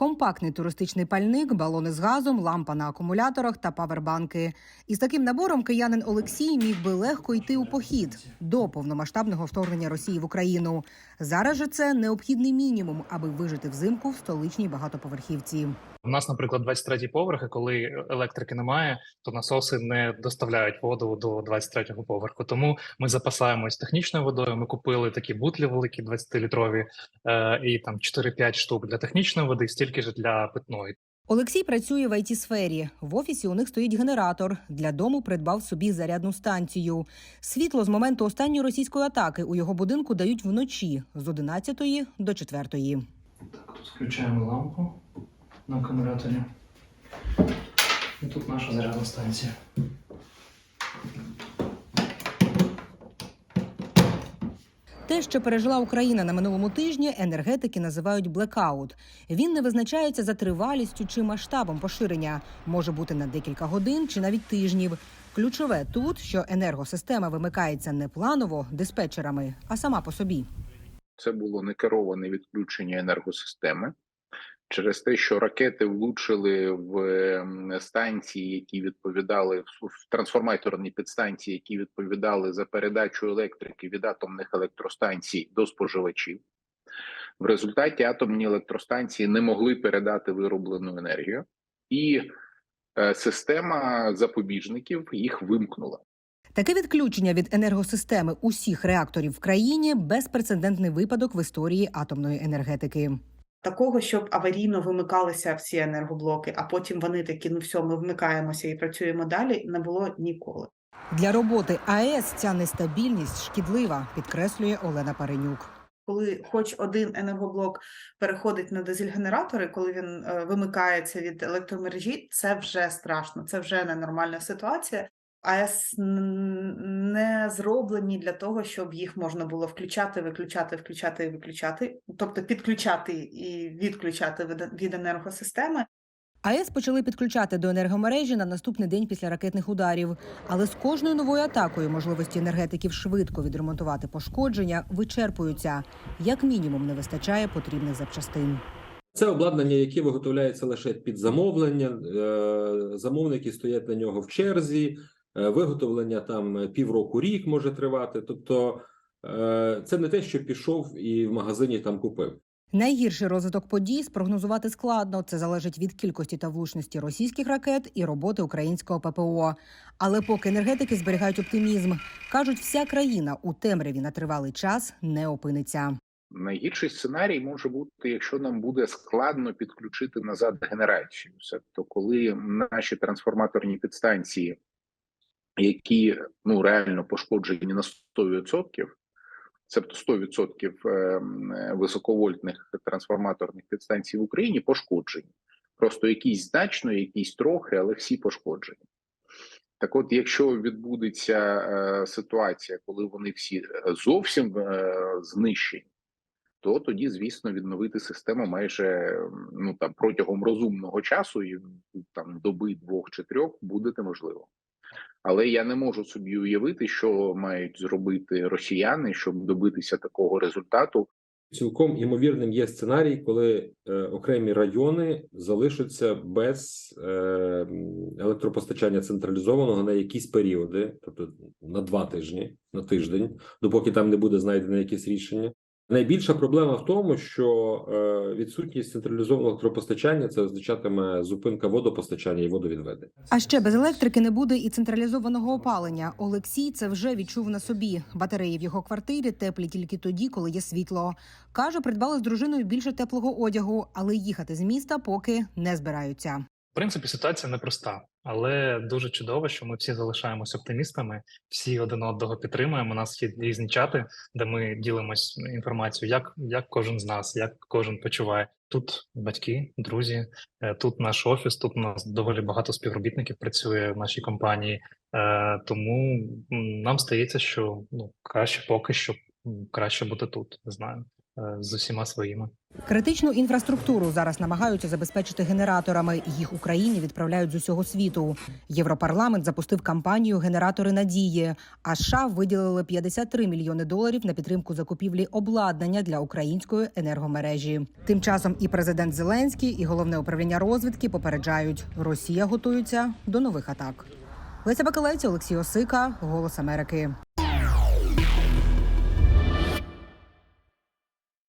Компактний туристичний пальник, балони з газом, лампа на акумуляторах та павербанки. Із таким набором киянин Олексій міг би легко йти у похід до повномасштабного вторгнення Росії в Україну. Зараз же це необхідний мінімум, аби вижити взимку в столичній багатоповерхівці. У нас, наприклад, 23-й поверх, і коли електрики немає, то насоси не доставляють воду до 23-го поверху. Тому ми запасаємось технічною водою. Ми купили такі бутлі великі, 20-літрові, е, і там 4-5 штук для технічної води, стільки ж для питної. Олексій працює в it сфері. В офісі у них стоїть генератор. Для дому придбав собі зарядну станцію. Світло з моменту останньої російської атаки у його будинку дають вночі з 11 до 4. Так, тут включаємо лампу на акумуляторі. І тут наша зарядна станція. Те, що пережила Україна на минулому тижні, енергетики називають блекаут. Він не визначається за тривалістю чи масштабом поширення. Може бути на декілька годин чи навіть тижнів. Ключове тут, що енергосистема вимикається не планово диспетчерами, а сама по собі. Це було некероване відключення енергосистеми через те, що ракети влучили в ем, станції, які відповідали в трансформаторні підстанції, які відповідали за передачу електрики від атомних електростанцій до споживачів. В результаті атомні електростанції не могли передати вироблену енергію, і е, система запобіжників їх вимкнула. Таке відключення від енергосистеми усіх реакторів в країні безпрецедентний випадок в історії атомної енергетики. Такого, щоб аварійно вимикалися всі енергоблоки, а потім вони такі, ну все, ми вмикаємося і працюємо далі, не було ніколи. Для роботи АЕС ця нестабільність шкідлива, підкреслює Олена Паренюк. Коли хоч один енергоблок переходить на дизель-генератори, коли він е, вимикається від електромережі, це вже страшно, це вже ненормальна ситуація. АЕС не зроблені для того, щоб їх можна було включати, виключати, включати і виключати, тобто підключати і відключати від- енергосистеми. АЕС почали підключати до енергомережі на наступний день після ракетних ударів. Але з кожною новою атакою можливості енергетиків швидко відремонтувати пошкодження вичерпуються. Як мінімум, не вистачає потрібних запчастин. Це обладнання, яке виготовляється лише під замовлення. е, Замовники стоять на нього в черзі. Е, Виготовлення там півроку рік може тривати. Тобто, е, це не те, що пішов і в магазині там купив. Найгірший розвиток подій спрогнозувати складно. Це залежить від кількості та влучності російських ракет і роботи українського ППО. Але поки енергетики зберігають оптимізм, кажуть, вся країна у темряві на тривалий час не опиниться. Найгірший сценарій може бути, якщо нам буде складно підключити назад генерацію. Тобто, коли наші трансформаторні підстанції, які ну реально пошкоджені на 100%, тобто 100% ем, е, високовольтних трансформаторних підстанцій в Україні пошкоджені. Просто якісь значно, якісь трохи, але всі пошкоджені. Так, от, якщо відбудеться е, ситуація, коли вони всі е, зовсім е, знищені то тоді, звісно, відновити систему майже ну там протягом розумного часу, і там доби двох чи трьох буде неможливо. Але я не можу собі уявити, що мають зробити росіяни, щоб добитися такого результату. Цілком імовірним є сценарій, коли е, окремі райони залишаться без е, електропостачання централізованого на якісь періоди, тобто на два тижні, на тиждень, допоки там не буде знайдено якесь рішення. Найбільша проблема в тому, що е, відсутність централізованого електропостачання це означатиме зупинка водопостачання і водовідведення. А ще без електрики не буде і централізованого опалення. Олексій це вже відчув на собі. Батареї в його квартирі теплі тільки тоді, коли є світло. Каже, придбали з дружиною більше теплого одягу, але їхати з міста поки не збираються. В принципі, ситуація непроста, але дуже чудово, що ми всі залишаємося оптимістами, всі один одного підтримуємо. У нас є різні чати, де ми ділимось інформацією, як, як кожен з нас, як кожен почуває. Тут батьки, друзі, е, тут наш офіс, тут у нас доволі багато співробітників працює в нашій компанії. Е, Тому нам стається, що ну краще поки що краще бути тут. Не знаю, з усіма своїми. Критичну інфраструктуру зараз намагаються забезпечити генераторами. Їх Україні відправляють з усього світу. Європарламент запустив кампанію Генератори надії. А США виділили 53 мільйони доларів на підтримку закупівлі обладнання для української енергомережі. Тим часом і президент Зеленський, і головне управління розвідки попереджають, Росія готується до нових атак. Леся Бакалець, Олексій Осика, Голос Америки.